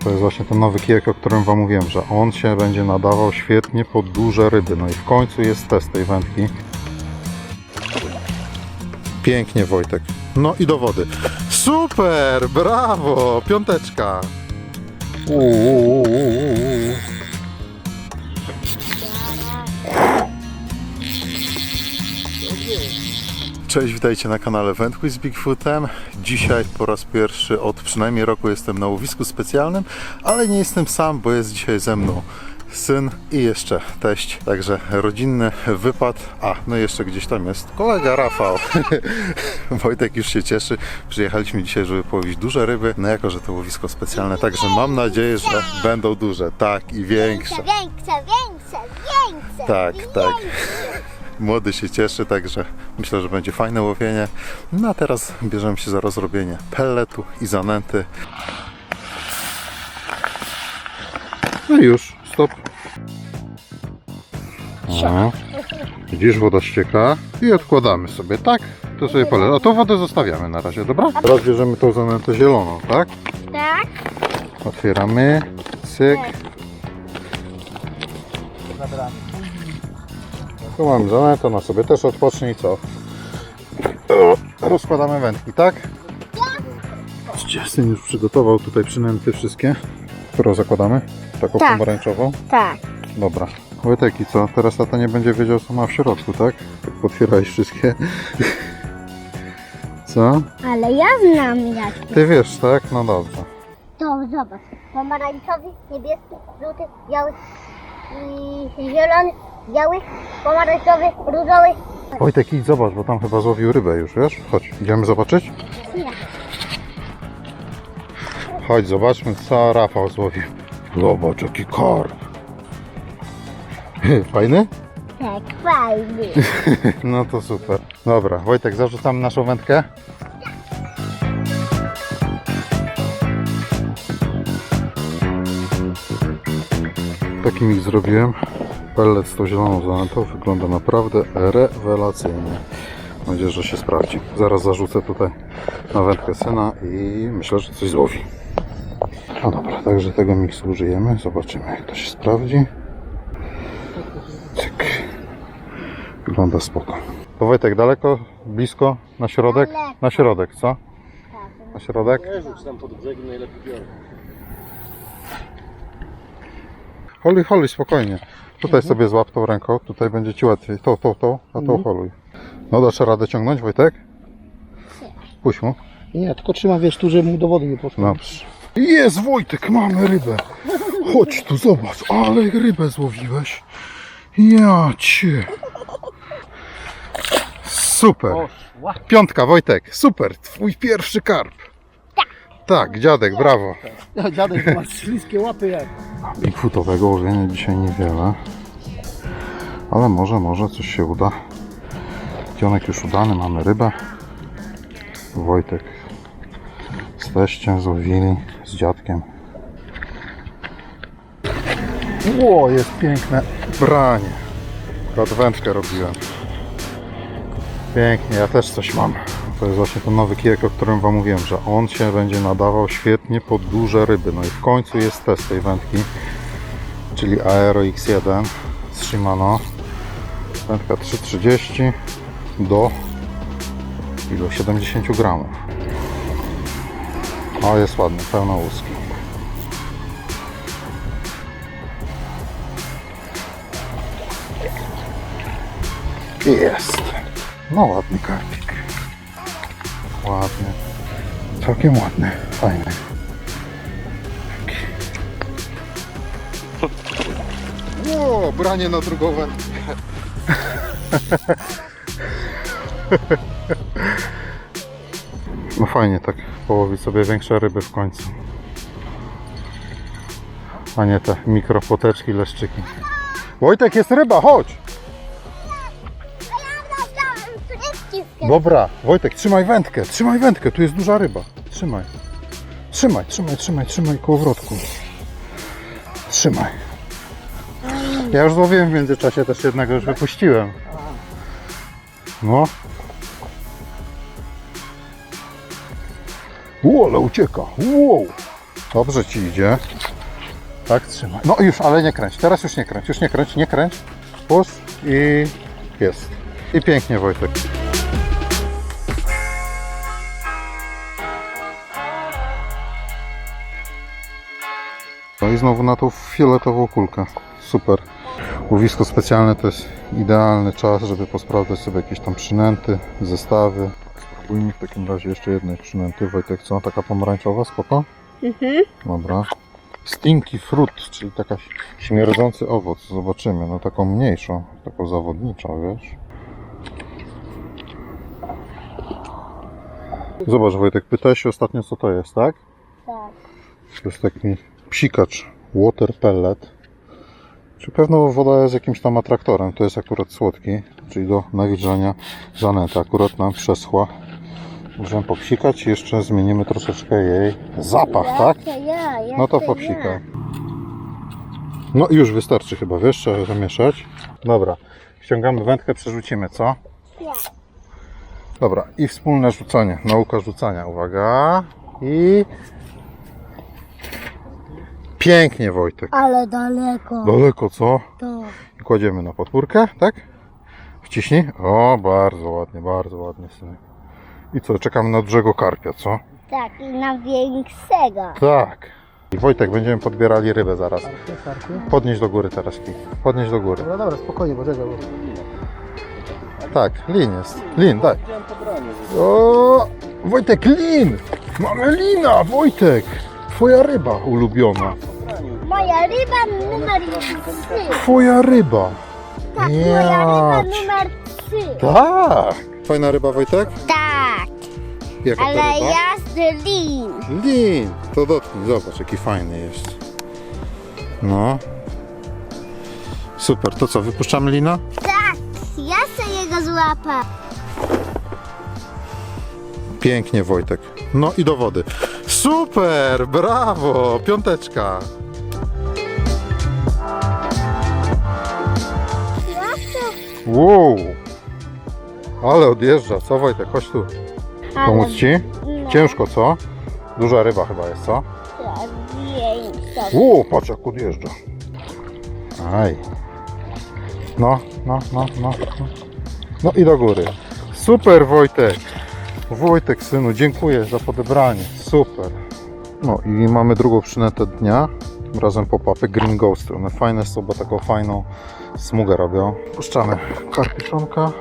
To jest właśnie ten nowy kijek, o którym Wam mówiłem, że on się będzie nadawał świetnie pod duże ryby. No i w końcu jest test tej wędki. Pięknie Wojtek. No i do wody. Super, brawo, piąteczka. Uuu. Cześć, witajcie na kanale Wędkuj z Bigfootem. Dzisiaj po raz pierwszy od przynajmniej roku jestem na łowisku specjalnym, ale nie jestem sam, bo jest dzisiaj ze mną syn i jeszcze teść. Także rodzinny wypad. A, no jeszcze gdzieś tam jest kolega Rafał. Wojtek już się cieszy. Przyjechaliśmy dzisiaj, żeby połowić duże ryby. No jako, że to łowisko specjalne, także mam nadzieję, że będą duże. Tak i większe. Większe, większe, większe. Tak, większe. tak. Młody się cieszy, także myślę, że będzie fajne łowienie. No a teraz bierzemy się za rozrobienie pelletu i zanęty. No i już, stop. O, widzisz, woda ścieka i odkładamy sobie, tak? To sobie pole. A tą wodę zostawiamy na razie, dobra? Teraz bierzemy tą zanętę zieloną, tak? Tak? Otwieramy, cyk. Tu mam zanętę, ona sobie też odpocznie i co? Rozkładamy wędki, tak? Syn już przygotował tutaj przynęty wszystkie. Którą zakładamy? Taką Tak. pomarańczową? Tak. Dobra. Wojtek i co? Teraz tata nie będzie wiedział co ma w środku, tak? Jak potwierałeś wszystkie. Co? Ale ja znam jaki. Ty wiesz, tak? No dobrze. To zobacz. Pomarańczowy, niebieski, żółty, biały i zielony, biały, pomarańczowy, różowy. Wojtek idź zobacz, bo tam chyba złowił rybę już, wiesz? Chodź, idziemy zobaczyć? Chodź, zobaczmy co Rafał złowił. Zobacz jaki karp. Fajny? Tak, fajny. No to super. Dobra, Wojtek, zarzucam naszą wędkę. Taki mix zrobiłem. Pellet z tą zieloną zanętą wygląda naprawdę rewelacyjnie. Mam nadzieję, że się sprawdzi. Zaraz zarzucę tutaj na wędkę syna i myślę, że coś złowi. No dobra, także tego miksu użyjemy. Zobaczymy jak to się sprawdzi. Cyk. Wygląda spoko. To Wojtek daleko, blisko, na środek? Na środek, co? Na środek? Nie rzuć tam pod brzegi, najlepiej biorę. Holuj, holuj, spokojnie. Tutaj sobie złap tą ręką, tutaj będzie Ci łatwiej. Tą, tą, tą, a tą holuj. No dasz radę ciągnąć, Wojtek? Puść mu. Nie, tylko trzymam, wiesz, tu, żeby mu do wody nie poszło. Dobrze. Jest Wojtek, mamy rybę. Chodź tu, zobacz, ale rybę złowiłeś. Ja cię. Super. Piątka, Wojtek, super, twój pierwszy karp. Tak, dziadek, brawo. Dziadek ma śliskie łapy jak. Bigfootowego łowienia dzisiaj niewiele. Ale może, może coś się uda. Kionek już udany, mamy rybę. Wojtek z teściem złowili, z dziadkiem. Ło, jest piękne branie. Akurat wędkę robiłem. Pięknie, ja też coś mam. To jest właśnie ten nowy kijek, o którym Wam mówiłem, że on się będzie nadawał świetnie pod duże ryby. No i w końcu jest test tej wędki, czyli Aero X1 z Shimano. Wędka 330 do ilu? 70 gramów. O, jest ładny, pełno łuski. Jest. No ładny karpik. Ładny. Całkiem ładny. Fajny. O, branie na drugą wędkę. No fajnie tak połowić sobie większe ryby w końcu. A nie te mikropłoteczki, leszczyki. Wojtek, jest ryba, chodź! Dobra, Wojtek, trzymaj wędkę, trzymaj wędkę, tu jest duża ryba. Trzymaj. Trzymaj, trzymaj, trzymaj, trzymaj kołowrotku. Trzymaj. Ja już złowiłem w międzyczasie też jednego, już wypuściłem. No. Ło, ale ucieka. Wow. Dobrze ci idzie. Tak, trzymaj. No już, ale nie kręć. Teraz już nie kręć, już nie kręć, nie kręć. Puść i jest. I pięknie Wojtek. No i znowu na tą fioletową kulkę. Super. Łowisko specjalne to jest idealny czas, żeby posprawdzać sobie jakieś tam przynęty, zestawy. Spróbujmy w takim razie jeszcze jednej przynęty. Wojtek, co? Taka pomarańczowa, spoko? Mhm. Dobra. Stinky fruit, czyli taka śmierdzący owoc. Zobaczymy. No taką mniejszą, taką zawodniczą, wiesz? Zobacz Wojtek, pytałeś się ostatnio co to jest, tak? Tak. To jest taki psikacz water pellet. Czy pewno woda jest jakimś tam atraktorem. To jest akurat słodki, czyli do nawilżania żanety. Akurat nam przeschła. Możemy popsikać i jeszcze zmienimy troszeczkę jej zapach, tak? No to popsikaj. No i już wystarczy chyba, wiesz, trzeba zamieszać. Dobra, ściągamy wędkę, przerzucimy, co? Dobra, i wspólne rzucanie, nauka rzucania, uwaga. I... Pięknie Wojtek. Ale daleko. Daleko, co? To. I kładziemy na podpórkę, tak? Wciśnij. O, bardzo ładnie, bardzo ładnie, synek. I co, czekamy na dużego karpia, co? Tak, i na większego. Tak. I Wojtek, będziemy podbierali rybę zaraz. Podnieś do góry teraz kij. Podnieś do góry. Dobra, dobra, spokojnie, bo bo... Tak, lin jest. Lin, daj. O, Wojtek, lin! Mamy lina, Wojtek! Twoja ryba ulubiona. Moja ryba numer 3. Twoja ryba. Tak, Ja moja ryba numer 3. Tak. Fajna ryba, Wojtek? Tak, Jaka ale ryba? ja z lin. Lin. To dotknij, zobacz, jaki fajny jest. No. Super, to co, wypuszczamy lina? Tak, ja chcę jego złapać. Pięknie, Wojtek. No i do wody. Super, brawo, piąteczka. Wow. Ale odjeżdża, co Wojtek, chodź tu. Pomóc ci? No, Ciężko, co? Duża ryba chyba jest, co? tak. Ło, patrz jak odjeżdża. Aj. No, no, no, no. no. No i do góry. Super Wojtek. Wojtek synu, dziękuję za podebranie. Super. No i mamy drugą przynętę dnia. Razem popapy Green Ghost. One fajne są, bo taką fajną smugę robią. Puszczamy karpiszonka.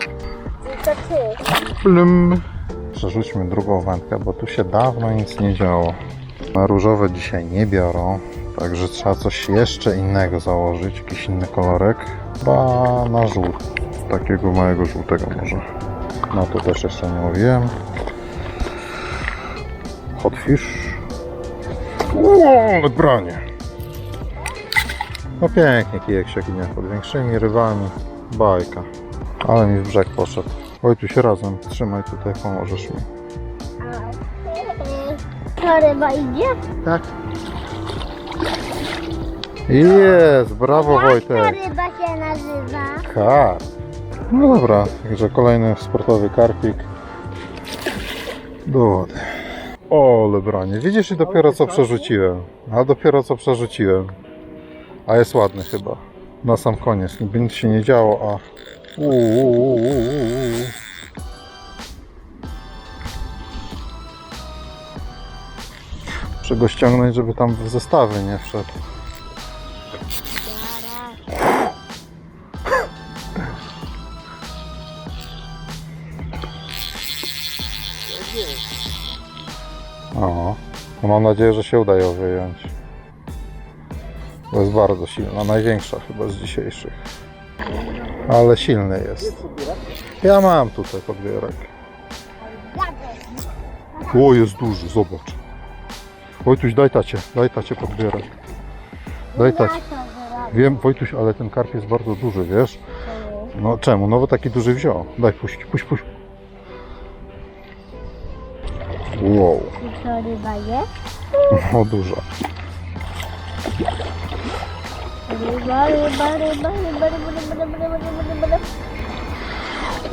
Plum. Przerzućmy drugą wędkę, bo tu się dawno nic nie działo. Na różowe dzisiaj nie biorą, także trzeba coś jeszcze innego założyć, jakiś inny kolorek. Chyba na żółty, takiego małego żółtego może. No to też jeszcze nie mówiłem. Hot fish. Uuu, branie. No pięknie kijek się ginie pod większymi rybami. Bajka. Ale mi w brzeg poszedł. Oj, tu się razem. Trzymaj tutaj, pomożesz mi. To ryba idzie? Tak, Jest, brawo ta Wojtek. ryba się nazywa? Kar. No dobra, także kolejny sportowy karpik. Do wody. O, lebranie. Widzisz, i dopiero co przerzuciłem. A dopiero co przerzuciłem. A jest ładny chyba. Na sam koniec. Niby nic się nie działo, a... Uuu. Muszę go ściągnąć, żeby tam w zestawy nie wszedł. O, mam nadzieję, że się uda ją wyjąć. Bo jest bardzo silna, największa chyba z dzisiejszych. Ale silny jest. Ja mam tutaj podbierak. O, jest duży, zobacz. Wojtuś, daj tacie, daj tacie podbierak. Daj tacie. Wiem, Wojtuś, ale ten karp jest bardzo duży, wiesz? No czemu? No bo taki duży wziął. Daj, puść, puść, puść. Wow, I to ryba jest? o duża.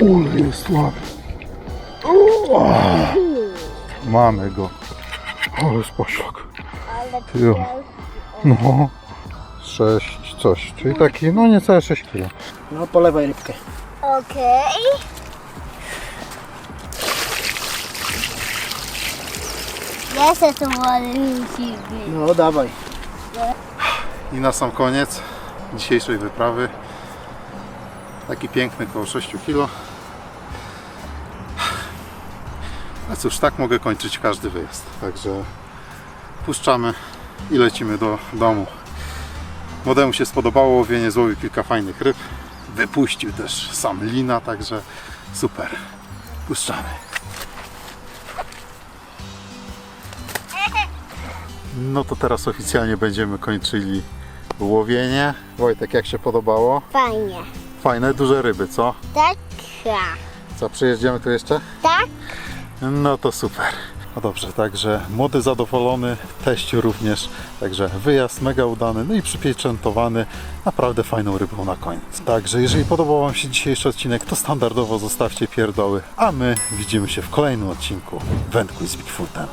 Ule jest słaby. Mamy go. Poszlak. Ale Ale Jo. No, 6 coś, czyli taki, no niecałe 6 kg. No polewaj rybkę. Okej. Jeszcze to musi być. No dawaj. I na sam koniec dzisiejszej wyprawy taki piękny koło 6 kg. A cóż, tak mogę kończyć każdy wyjazd. Także puszczamy i lecimy do domu. Młodemu się spodobało łowienie, złowił kilka fajnych ryb. Wypuścił też sam lina, także super. Puszczamy. No to teraz oficjalnie będziemy kończyli łowienie. Wojtek, jak się podobało? Fajnie. Fajne, duże ryby, co? Tak. Co, przyjedziemy tu jeszcze? Tak? No to super. No dobrze, także młody zadowolony, teść również, także wyjazd mega udany, no i przypieczętowany naprawdę fajną rybą na koniec. Także jeżeli podobał Wam się dzisiejszy odcinek, to standardowo zostawcie pierdoły, a my widzimy się w kolejnym odcinku Wędkuj z Bigfootem.